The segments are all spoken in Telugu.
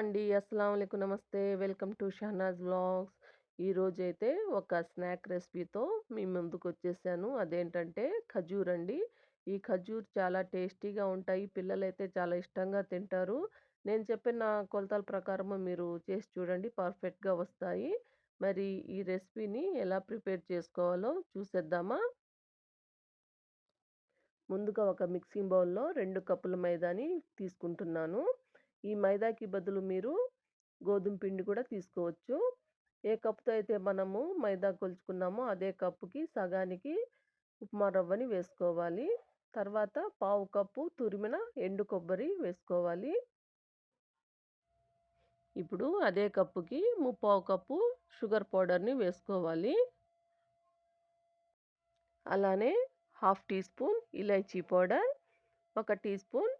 అండి. అస్సలం అలైకుం. నమస్తే. Welcome to Shahnaz vlogs. ఈరోజైతే ఒక స్నాక్ రెసిపీతో మీ ముందుకొచ్చేసాను. అదేంటంటే ఖజూర్ అండి. ఈ ఖజూర్ చాలా టేస్టీగా ఉంటాయి. పిల్లలైతే చాలా ఇష్టంగా తింటారు. నేను చెప్పిన కొలతల ప్రకారము మీరు చేసి చూడండి. పర్ఫెక్ట్‌గా వస్తాయి. మరి ఈ రెసిపీని ఎలా ప్రిపేర్ చేసుకోవాలో చూసేద్దామా? ముందుగా ఒక మిక్సింగ్ బౌల్‌లో రెండు కప్పుల మైదాని తీసుకుంటున్నాను. ఈ మైదాకి బదులు మీరు గోధుమ పిండి కూడా తీసుకోవచ్చు. ఏ కప్పుతో అయితే మనము మైదా కొలుచుకున్నామో అదే కప్పుకి సగానికి ఉప్మా రవ్వని వేసుకోవాలి. తర్వాత పావు కప్పు తురిమిన ఎండు కొబ్బరి వేసుకోవాలి. ఇప్పుడు అదే కప్పుకి ముప్పావు కప్పు షుగర్ పౌడర్‌ని వేసుకోవాలి. అలానే half teaspoon elaichi powder, ఒక టీ స్పూన్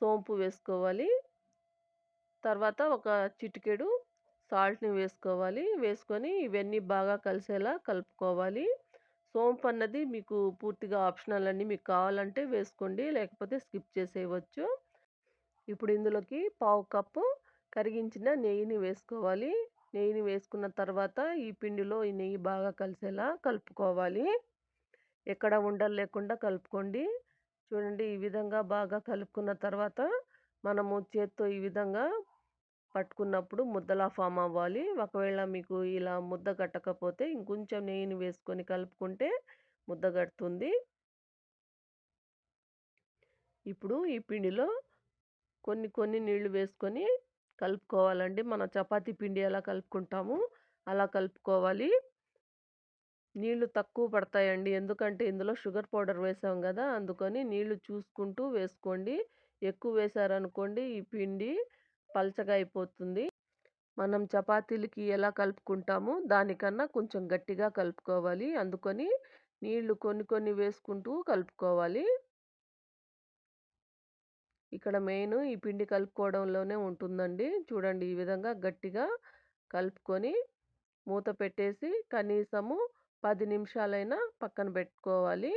సోంపు వేసుకోవాలి. తర్వాత ఒక చిటికెడు సాల్ట్‌ని వేసుకోవాలి. వేసుకొని ఇవన్నీ బాగా కలిసేలా కలుపుకోవాలి. సోంపు అన్నది మీకు పూర్తిగా ఆప్షనల్ అండి. మీకు కావాలంటే వేసుకోండి. లేకపోతే స్కిప్ చేసేయవచ్చు. ఇప్పుడు ఇందులోకి పావు కప్పు కరిగించిన నెయ్యిని వేసుకోవాలి. నెయ్యిని వేసుకున్న తర్వాత ఈ పిండిలో ఈ నెయ్యి బాగా కలిసేలా కలుపుకోవాలి. ఎక్కడ ఉండలు లేకుండా కలుపుకోండి. చూడండి ఈ విధంగా బాగా కలుపుకున్న తర్వాత మనము చేత్తో ఈ విధంగా పట్టుకున్నప్పుడు ముద్దలా ఫామ్ అవ్వాలి. ఒకవేళ మీకు ఇలా ముద్ద కట్టకపోతే ఇంకొంచెం నెయ్యిని వేసుకొని కలుపుకుంటే ముద్ద కడుతుంది. ఇప్పుడు ఈ పిండిలో కొన్ని కొన్ని నీళ్ళు వేసుకొని కలుపుకోవాలండి. మనం చపాతీ పిండి ఎలా కలుపుకుంటాము అలా కలుపుకోవాలి. నీళ్ళు తక్కువ పడతాయండి. ఎందుకంటే ఇందులో షుగర్ పౌడర్ వేసాం కదా! అందుకని నీళ్ళు చూసుకుంటూ వేసుకోండి. ఎక్కువ వేశారనుకోండి ఈ పిండి పలచగా అయిపోతుంది. మనం చపాతీలకి ఎలా కలుపుకుంటామో దానికన్నా కొంచెం గట్టిగా కలుపుకోవాలి. అందుకని నీళ్ళు కొన్ని కొన్ని వేసుకుంటూ కలుపుకోవాలి. ఇక్కడ మెయిన్ ఈ పిండి కలుపుకోవడంలోనే ఉంటుందండి. చూడండి ఈ విధంగా గట్టిగా కలుపుకొని మూత పెట్టేసి కనీసము పది నిమిషాలైనా పక్కన పెట్టుకోవాలి.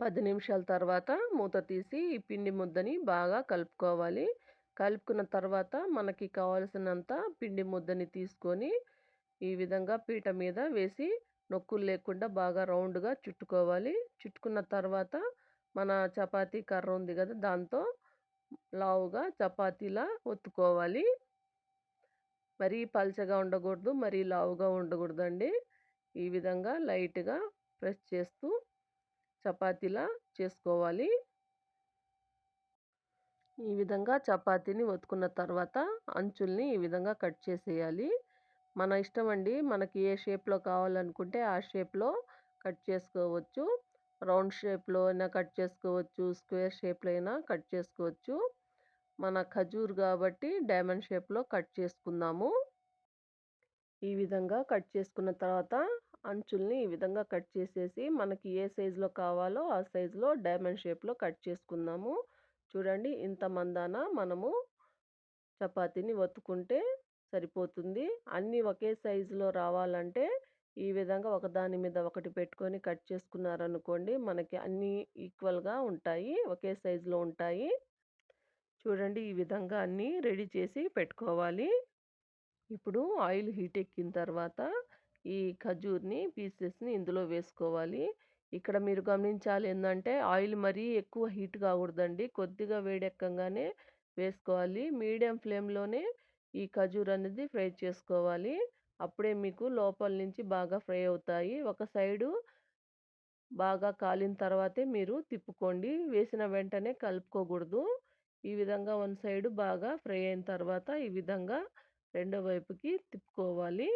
పది నిమిషాల తర్వాత మూత తీసి ఈ పిండి ముద్దని బాగా కలుపుకోవాలి. కలుపుకున్న తర్వాత మనకి కావాల్సినంత పిండి ముద్దని తీసుకొని ఈ విధంగా పీట మీద వేసి నొక్కులు లేకుండా బాగా రౌండ్‌గా చుట్టుకోవాలి. చుట్టుకున్న తర్వాత మన చపాతీ కర్ర ఉంది కదా! దాంతో లావుగా చపాతీలా ఒత్తుకోవాలి. మరీ పల్చగా ఉండకూడదు. మరీ లావుగా ఉండకూడదండి. ఈ విధంగా లైట్‌గా ప్రెస్ చేస్తూ చపాతీలా చేసుకోవాలి. ఈ విధంగా చపాతీని ఒత్తుకున్న తర్వాత అంచుల్ని ఈ విధంగా కట్ చేసేయాలి. మన ఇష్టం అండి. మనకి ఏ షేప్‌లో కావాలనుకుంటే ఆ షేప్‌లో కట్ చేసుకోవచ్చు. రౌండ్ షేప్‌లో అయినా కట్ చేసుకోవచ్చు. స్క్వేర్ షేప్‌లో అయినా కట్ చేసుకోవచ్చు. మన ఖజూర్ కాబట్టి డైమండ్ షేప్‌లో కట్ చేసుకుందాము. ఈ విధంగా కట్ చేసుకున్న తర్వాత అంచుల్ని ఈ విధంగా కట్ చేసేసి మనకి ఏ సైజులో కావాలో ఆ సైజులో డైమండ్ షేప్‌లో కట్ చేసుకుందాము. చూడండి ఇంత మందాన మనము చపాతీని ఒత్తుకుంటే సరిపోతుంది. అన్నీ ఒకే సైజులో రావాలంటే ఈ విధంగా ఒకదాని మీద ఒకటి పెట్టుకొని కట్ చేసుకున్నారనుకోండి మనకి అన్నీ ఈక్వల్‌గా ఉంటాయి. ఒకే సైజులో ఉంటాయి. చూడండి ఈ విధంగా అన్నీ రెడీ చేసి పెట్టుకోవాలి. ఇప్పుడు ఆయిల్ హీట్ ఎక్కిన తర్వాత ఈ ఖజూర్‌ని పీసెస్‌ని ఇందులో వేసుకోవాలి. ఇక్కడ మీరు గమనించాలి ఏందంటే ఆయిల్ మరీ ఎక్కువ హీట్ కాకూడదండి. కొద్దిగా వేడెక్కంగానే వేసుకోవాలి. మీడియం ఫ్లేమ్‌లోనే ఈ ఖజూర్ అనేది ఫ్రై చేసుకోవాలి. అప్పుడే మీకు లోపల నుంచి బాగా ఫ్రై అవుతాయి. ఒక సైడు బాగా కాలిన తర్వాతే మీరు తిప్పుకోండి. వేసిన వెంటనే కలుపుకోకూడదు. ఈ విధంగా వన్ సైడ్ బాగా ఫ్రై అయిన తర్వాత ఈ విధంగా రెండో వైపుకి తిప్పుకోవాలి.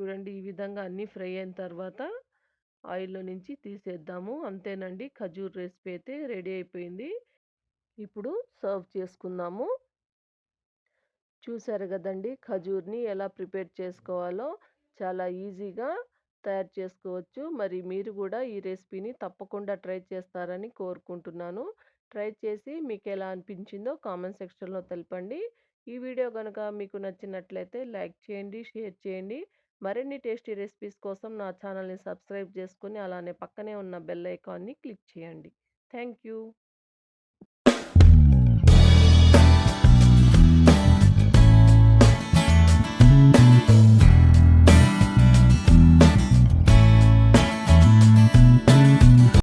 చూడండి ఈ విధంగా అన్నీ ఫ్రై అయిన తర్వాత ఆయిల్‌లో నుంచి తీసేద్దాము. అంతేనండి ఖజూర్ రెసిపీ అయితే రెడీ అయిపోయింది. ఇప్పుడు సర్వ్ చేసుకుందాము. చూసారు కదండీ ఖజూర్‌ని ఎలా ప్రిపేర్ చేసుకోవాలో చాలా ఈజీగా తయారు చేసుకోవచ్చు. మరి మీరు కూడా ఈ రెసిపీని తప్పకుండా ట్రై చేస్తారని కోరుకుంటున్నాను. ట్రై చేసి మీకు ఎలా అనిపించిందో కామెంట్ సెక్షన్‌లో తెలపండి. ఈ వీడియో కనుక మీకు నచ్చినట్లయితే లైక్ చేయండి, షేర్ చేయండి. మరిన్ని టేస్టీ రెసిపీస్ కోసం నా ఛానల్‌ని సబ్స్క్రైబ్ చేసుకుని అలానే పక్కనే ఉన్న బెల్ ఐకాన్‌ని క్లిక్ చేయండి. Thank you.